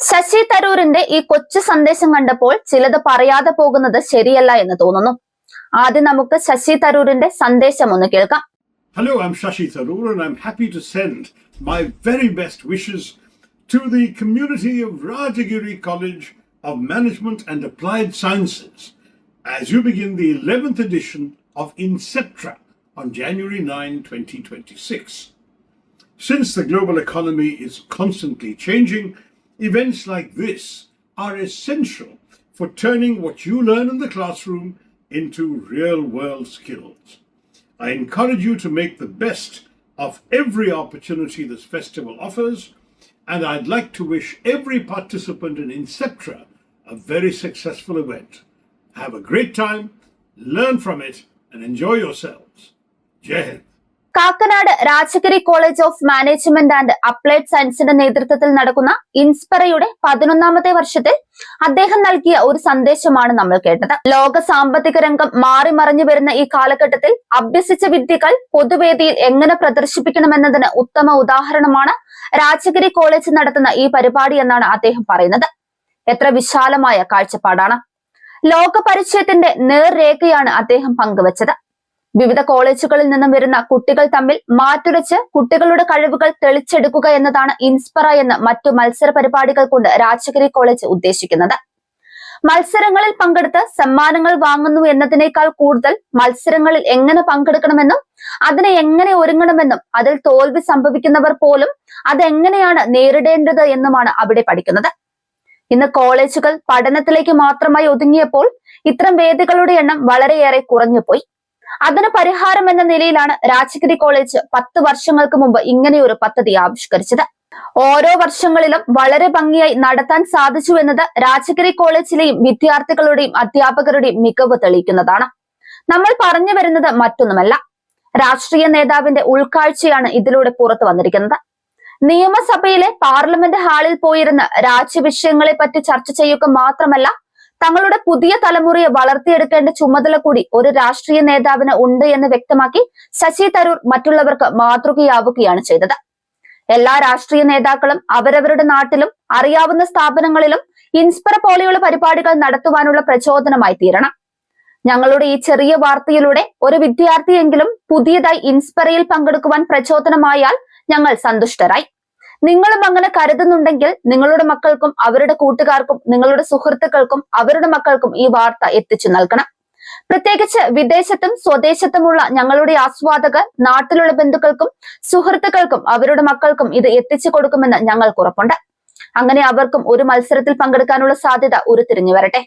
ശശി തരൂരിന്റെ ഈ കൊച്ചു സന്ദേശം കണ്ടപ്പോൾ ചിലത് പറയാതെ പോകുന്നത് ശരിയല്ല എന്ന് തോന്നുന്നു. ആദ്യം നമുക്ക് ശശി തരൂരിന്റെ സന്ദേശം ഒന്ന് കേൾക്കാം. Hello I'm Shashi Tharoor and I'm happy to send my very best wishes to the community of Rajagiri college of management and applied sciences as you begin the 11th edition of Inceptra on January 9 2026 since the global economy is constantly changing events like this are essential for turning what you learn in the classroom into real world skills. I encourage you to make the best of every opportunity this festival offers, and I'd like to wish every participant in Inceptra a very successful event. Have a great time, learn from it, and enjoy yourselves. Jai. Kakkanad Rajagiri college of management and applied സയൻസിന്റെ നേതൃത്വത്തിൽ നടക്കുന്ന ഇൻസ്പെറയുടെ പതിനൊന്നാമത്തെ വർഷത്തിൽ അദ്ദേഹം നൽകിയ ഒരു സന്ദേശമാണ് നമ്മൾ കേട്ടത്. ലോക സാമ്പത്തിക രംഗം മാറി മറിഞ്ഞു വരുന്ന ഈ കാലഘട്ടത്തിൽ അഭ്യസിച്ച വിദ്യകൾ പൊതുവേദിയിൽ എങ്ങനെ പ്രദർശിപ്പിക്കണമെന്നതിന് ഉത്തമ ഉദാഹരണമാണ് രാജഗിരി കോളേജ് നടത്തുന്ന ഈ പരിപാടി എന്നാണ് അദ്ദേഹം പറയുന്നത്. എത്ര വിശാലമായ കാഴ്ചപ്പാടാണ്. ലോക പരിചയത്തിന്റെ നേർരേഖയാണ് അദ്ദേഹം പങ്കുവച്ചത്. വിവിധ കോളേജുകളിൽ നിന്നും വരുന്ന കുട്ടികൾ തമ്മിൽ മാറ്റുരച്ച് കുട്ടികളുടെ കഴിവുകൾ തെളിച്ചെടുക്കുക എന്നതാണ് ഇൻസ്പറ എന്ന മറ്റു മത്സര പരിപാടികൾ കൊണ്ട് രാജഗിരി കോളേജ് ഉദ്ദേശിക്കുന്നത്. മത്സരങ്ങളിൽ പങ്കെടുത്ത് സമ്മാനങ്ങൾ വാങ്ങുന്നു എന്നതിനേക്കാൾ കൂടുതൽ മത്സരങ്ങളിൽ എങ്ങനെ പങ്കെടുക്കണമെന്നും അതിനെ എങ്ങനെ ഒരുങ്ങണമെന്നും അതിൽ തോൽവി സംഭവിക്കുന്നവർ പോലും അതെങ്ങനെയാണ് നേരിടേണ്ടത് എന്നുമാണ് അവിടെ പഠിക്കുന്നത്. ഇന്ന് കോളേജുകൾ പഠനത്തിലേക്ക് മാത്രമായി ഒതുങ്ങിയപ്പോൾ ഇത്തരം വേദികളുടെ എണ്ണം വളരെയേറെ കുറഞ്ഞുപോയി. അതിന് പരിഹാരം എന്ന നിലയിലാണ് രാജഗിരി കോളേജ് പത്ത് വർഷങ്ങൾക്ക് മുമ്പ് ഇങ്ങനെയൊരു പദ്ധതി ആവിഷ്കരിച്ചത്. ഓരോ വർഷങ്ങളിലും വളരെ ഭംഗിയായി നടത്താൻ സാധിച്ചു എന്നത് രാജഗിരി കോളേജിലെയും വിദ്യാർത്ഥികളുടെയും അധ്യാപകരുടെയും മികവ് തെളിയിക്കുന്നതാണ്. നമ്മൾ പറഞ്ഞു വരുന്നത് മറ്റൊന്നുമല്ല. രാഷ്ട്രീയ നേതാവിന്റെ ഉൾക്കാഴ്ചയാണ് ഇതിലൂടെ പുറത്തു വന്നിരിക്കുന്നത്. നിയമസഭയിലെ പാർലമെന്റ് ഹാളിൽ പോയിരുന്ന് രാജ്യവിഷയങ്ങളെ പറ്റി ചർച്ച ചെയ്യുക മാത്രമല്ല തങ്ങളുടെ പുതിയ തലമുറയെ വളർത്തിയെടുക്കേണ്ട ചുമതല കൂടി ഒരു രാഷ്ട്രീയ നേതാവിന് ഉണ്ട് എന്ന് വ്യക്തമാക്കി ശശി തരൂർ മറ്റുള്ളവർക്ക് മാതൃകയാവുകയാണ് ചെയ്തത്. എല്ലാ രാഷ്ട്രീയ നേതാക്കളും അവരവരുടെ നാട്ടിലും അറിയാവുന്ന സ്ഥാപനങ്ങളിലും ഇൻസ്പിറ പോലെയുള്ള പരിപാടികൾ നടത്തുവാനുള്ള പ്രചോദനമായി തീരണം. ഞങ്ങളുടെ ഈ ചെറിയ വാർത്തയിലൂടെ ഒരു വിദ്യാർത്ഥിയെങ്കിലും പുതിയതായി ഇൻസ്പിറയിൽ പങ്കെടുക്കുവാൻ പ്രചോദനമായാൽ ഞങ്ങൾ സന്തുഷ്ടരായി. നിങ്ങളും അങ്ങനെ കരുതുന്നുണ്ടെങ്കിൽ നിങ്ങളുടെ മക്കൾക്കും അവരുടെ കൂട്ടുകാർക്കും നിങ്ങളുടെ സുഹൃത്തുക്കൾക്കും അവരുടെ മക്കൾക്കും ഈ വാർത്ത എത്തിച്ചു നൽകണം. പ്രത്യേകിച്ച് വിദേശത്തും സ്വദേശത്തുമുള്ള ഞങ്ങളുടെ ആസ്വാദകർ നാട്ടിലുള്ള ബന്ധുക്കൾക്കും സുഹൃത്തുക്കൾക്കും അവരുടെ മക്കൾക്കും ഇത് എത്തിച്ചു കൊടുക്കുമെന്ന് ഞങ്ങൾക്ക് ഉറപ്പുണ്ട്. അങ്ങനെ അവർക്കും ഒരു മത്സരത്തിൽ പങ്കെടുക്കാനുള്ള സാധ്യത ഉരുത്തിരിഞ്ഞു വരട്ടെ.